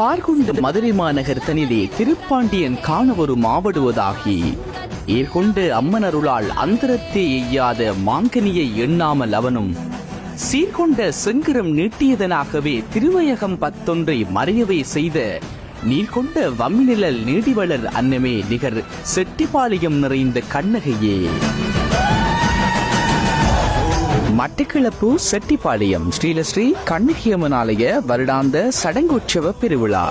பார்கொண்டு மதுரை மாநகர் தனிலே திருப்பாண்டியன் காணவரு மாவடுவதாகி ஏற்கொண்டு அம்மனருளால் அந்தரத்தே எய்யாத மாங்கனியை எண்ணாமல் அவனும் சீர்கொண்ட செங்கிரம் நீட்டியதனாகவே திருவயகம் பத்தொன்றை மறையவே செய்த நீர்கொண்ட வம்மிநிழல் நீடிவளர் அன்னமே நிகர் செட்டிப்பாளையம் நிறைந்த கண்ணகையே. மட்டக்கிளப்பு செட்டிப்பாளையம் ஸ்ரீலஸ்ரீ கண்ணகியம்மன் ஆலய வருடாந்த சடங்குற்சவ பெருவிழா.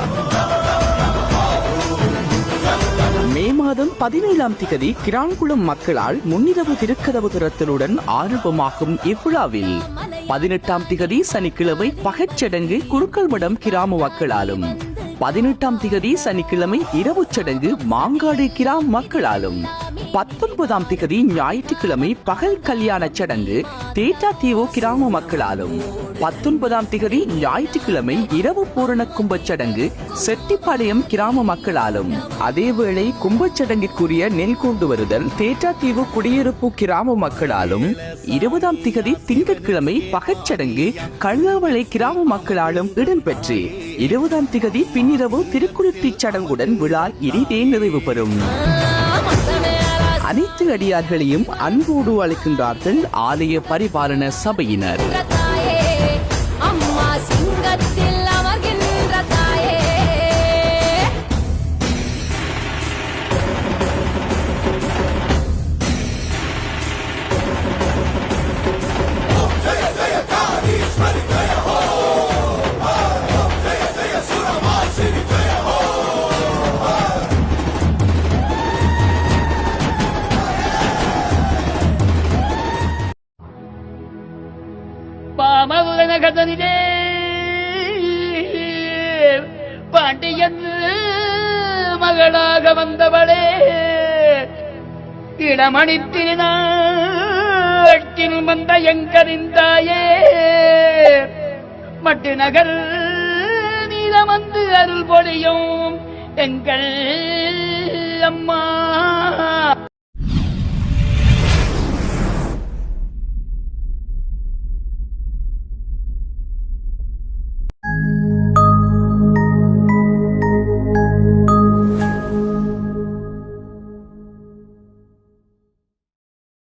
மே மாதம் பதினேழாம் திகதி கிரான்குளம் மக்களால் முன்னிரவு திருக்கதவு திறத்தலுடன் ஆரம்பமாகும் இவ்விழாவில் பதினெட்டாம் திகதி சனிக்கிழமை பகச்சடங்கு குருக்கள்மடம் கிராம மக்களாலும் பதினெட்டாம் திகதி சனிக்கிழமை இரவு சடங்கு மாங்காடு கிராம மக்களாலும் பத்தொன்பதாம் திகதி ஞாயிற்றுக்கிழமை பகல் கல்யாண சடங்கு தேட்டாத்தீவு கிராம மக்களாலும். பத்தொன்பதாம் திகதி ஞாயிற்றுக்கிழமை இரவு பூரண கும்பச் சடங்கு செட்டிப்பாளையம் கிராம மக்களாலும். அதேவேளை கும்பச் சடங்கிற்குரிய நெல் கொண்டு வருதல் தேட்டாத்தீவு குடியிருப்பு கிராம மக்களாலும். இருபதாம் திகதி திங்கட்கிழமை பகச்சடங்கு கழுவளை கிராம மக்களாலும் இடம்பெற்று இருபதாம் திகதி பின்னிரவு திருக்குளிர்த்தி சடங்குடன் விழா இனிதே நிறைவு பெறும். அனைத்து அடியார்களையும் அன்போடு அழைக்கின்றார்கள் ஆலய பரிபாலன சபையினர். மகன கதனிலே பாண்டியன் மகளாக வந்தவளே. இடமணித்தினாட்டில் வந்த எங்கறிந்தாயே மட்டு நகர் நீளமந்து அருள் பொழியும் எங்கள் அம்மா.